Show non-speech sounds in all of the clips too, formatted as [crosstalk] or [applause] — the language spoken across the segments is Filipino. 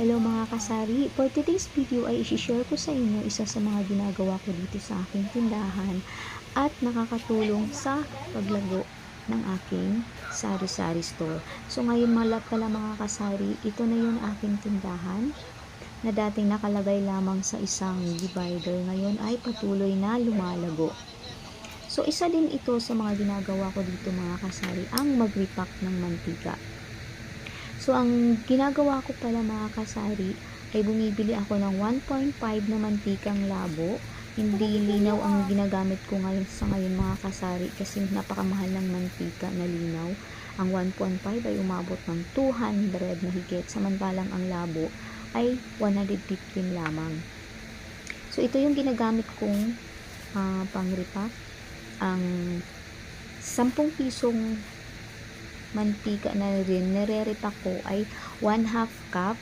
Hello mga kasari, for today's video ay isi-share ko sa inyo isa sa mga ginagawa ko dito sa aking tindahan at nakakatulong sa paglago ng aking sari-sari store. So ngayon malap pala mga kasari, ito na yung aking tindahan na dating nakalagay lamang sa isang divider ngayon ay patuloy na lumalago. So isa din ito sa mga ginagawa ko dito mga kasari, ang mag-repack ng mantika. So, ang ginagawa ko pala mga kasari ay bumibili ako ng 1.5 na mantikang labo. Hindi linaw ang ginagamit ko ngayon sa ngayon mga kasari kasi napakamahal ng mantika na linaw. Ang 1.5 ay umabot ng 200 na higit samantalang ang labo ay 115 lamang. So, ito yung ginagamit kong uh, pang-repack. Ang 10 pisong mantika na rin nire-repack ko ay 1 half cup.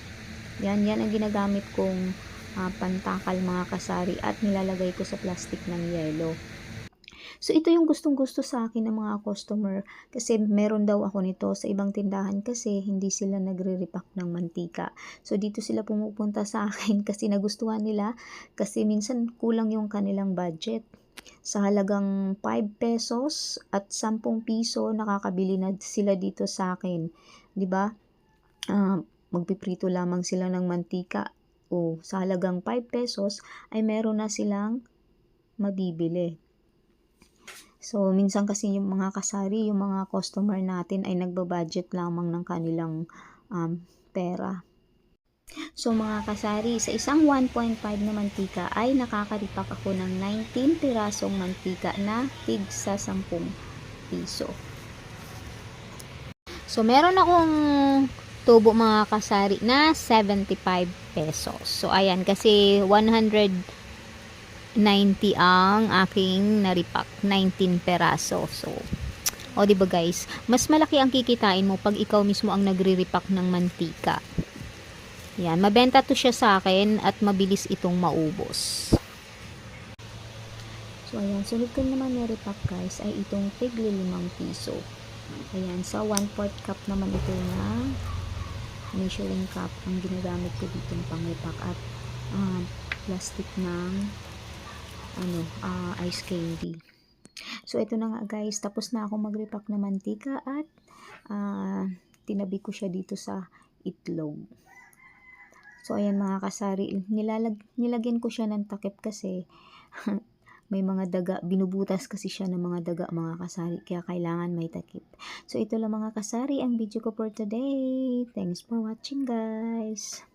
Yan, yan ang ginagamit kong uh, pantakal mga kasari at nilalagay ko sa plastic ng yelo. So, ito yung gustong-gusto sa akin ng mga customer kasi meron daw ako nito sa ibang tindahan kasi hindi sila nagre-repack ng mantika. So, dito sila pumupunta sa akin [laughs] kasi nagustuhan nila kasi minsan kulang yung kanilang budget sa halagang 5 pesos at 10 piso nakakabili na sila dito sa akin. 'Di ba? Uh, magpiprito lamang sila ng mantika o sa halagang 5 pesos ay meron na silang mabibili. So, minsan kasi yung mga kasari, yung mga customer natin ay nagbabudget lamang ng kanilang um, pera. So mga kasari, sa isang 1.5 na mantika ay nakakaripak ako ng 19 pirasong mantika na tig sa 10 piso. So meron akong tubo mga kasari na 75 pesos. So ayan, kasi 190 ang aking naripak, 19 peraso. So o di ba guys, mas malaki ang kikitain mo pag ikaw mismo ang nagre-repack ng mantika. Yan, mabenta to siya sa akin at mabilis itong maubos. So, ayan, sunod ko naman na repack guys ay itong tigli limang piso. Ayan, sa 1 4 cup naman ito na measuring cup ang ginagamit ko dito pang repack at uh, plastic ng ano, uh, ice candy. So, ito na nga guys, tapos na ako mag-repack na mantika at uh, tinabi ko siya dito sa itlog. So, ayan mga kasari, nilalag, nilagyan ko siya ng takip kasi [laughs] may mga daga, binubutas kasi siya ng mga daga mga kasari, kaya kailangan may takip. So, ito lang mga kasari, ang video ko for today. Thanks for watching guys!